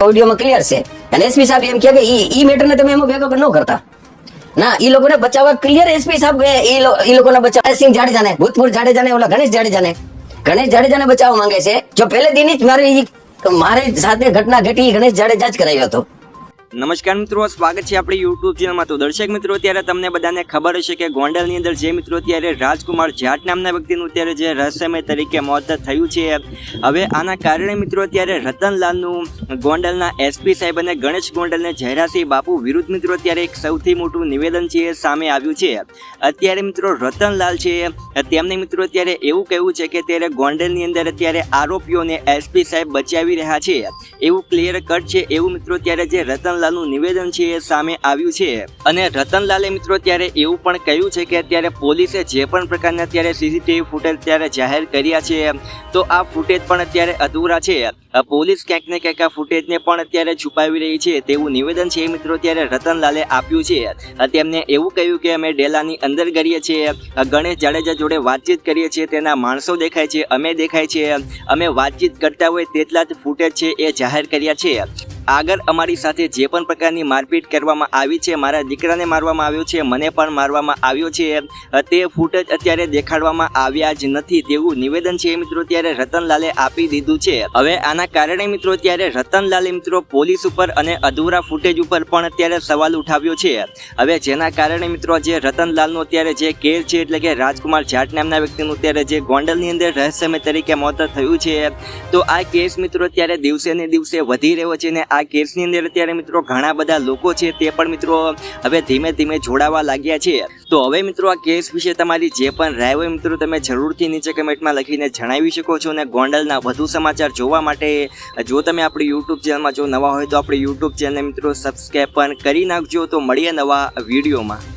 ઓડિયોમાં clear છે. અને SP સાહેબ એમ કે ઈ ઈ મેટરને તમે એમાં ભેગો ન કરતા. ના, ઈ લોકોને બચાવવા ક્લિયર એસપી સાહેબ ઈ ઈ લોકોને બચાવવા સિંહ જાડેજાને, ભૂતપૂર્વ જાડેજાને, ઓલા ગણેશ જાડેજાને. ગણેશ જાડેજાને બચાવવા માંગે છે. જો પહેલે દિન જ મારી મારી સાથે ઘટના ઘટી ગણેશ જાડેજા જ કરાવ્યો હતો. નમસ્કાર મિત્રો, સ્વાગત છે આપણી યુટ્યુબ ચેનલમાં તો દર્શક મિત્રો ત્યારે તમને બધાને ખબર હશે કે ગોંડલની અંદર જે મિત્રો ત્યારે રાજકુમાર જાટ નામના વ્યક્તિનું ત્યારે જે રહસ્યમય તરીકે મોત થયું છે. હવે આના કારણે મિત્રો ત્યારે રતનલાલનું ગોંડલના એસપી સાહેબ અને ગણેશ ગોંડલને જયરાસિંહ બાપુ વિરુદ્ધ મિત્રો ત્યારે એક સૌથી મોટું નિવેદન છે સામે આવ્યું છે. અત્યારે મિત્રો, રતનલાલ છે. તેમને મિત્રો ત્યારે એવું કહેવું છે કે ત્યારે ગોંડલની અંદર અત્યારે આરોપીઓને એસપી સાહેબ બચાવી રહ્યા છે. એવું ક્લિયર કટ છે. એવું મિત્રો ત્યારે જે રતનલાલનું નિવેદન છે એ સામે આવ્યું છે. અને રતનલાલે મિત્રો ત્યારે એવું પણ કહ્યું છે કે અત્યારે પોલીસે જે પણ પ્રકારના અત્યારે સીસીટીવી ફૂટેજ ત્યારે જાહેર કર્યા છે, તો આ ફૂટેજ પણ અત્યારે અધૂરા છે. પોલીસ ક્યાંક ને ક્યાંક આ ફૂટેજને પણ અત્યારે છુપાવી રહી છે તેવું નિવેદન છે મિત્રો ત્યારે રતનલાલે આપ્યું છે. તેમને એવું કહ્યું કે અમે ડેલાની અંદર કરીએ છીએ. ગણેશ જાડેજા જોડે વાતચીત કરીએ છીએ, તેના માણસો દેખાય છે, અમે દેખાય છે. અમે વાતચીત કરતા હોય તેટલા જ ફૂટેજ છે એ જાહેર કર્યા છે. આગળ અમારી સાથે જે પણ પ્રકારની મારપીટ કરવામાં આવી છે, મારા દીકરાને મારવામાં આવ્યો છે, મને પણ મારવામાં આવ્યો છે, તે ફૂટેજ અત્યારે દેખાડવામાં આવ્યા જ નથી તેવું નિવેદન છે મિત્રો ત્યારે રતનલાલે આપી દીધું છે. હવે આના કારણે મિત્રો ત્યારે રતનલાલે મિત્રો પોલીસ ઉપર અને અધૂરા ફૂટેજ ઉપર પણ અત્યારે સવાલ ઉઠાવ્યો છે. હવે જેના કારણે મિત્રો જે રતનલાલનો અત્યારે જે કેસ છે એટલે કે રાજકુમાર જાટ નામના વ્યક્તિનું અત્યારે જે ગોંડલની અંદર રહસ્યમય તરીકે મોત થયું છે, તો આ કેસ મિત્રો અત્યારે દિવસે ને દિવસે વધી રહ્યો છે ને આ કેસની અંદર અત્યારે મિત્રો ઘણા બધા લોકો છે તે પણ મિત્રો હવે ધીમે ધીમે જોડાવા લાગ્યા છે. તો હવે મિત્રો આ કેસ વિશે તમારી જે પણ રાય હોય મિત્રો તમે જરૂરથી નીચે કમેન્ટમાં લખીને જણાવી શકો છો અને ગોંડલના વધુ સમાચાર જોવા માટે જો તમે આપણી યુટ્યુબ ચેનલમાં જો નવા હોય તો આપણી યુટ્યુબ ચેનલને મિત્રો સબસ્ક્રાઈબ પણ કરી નાખજો. તો મળીએ નવા વિડીયોમાં.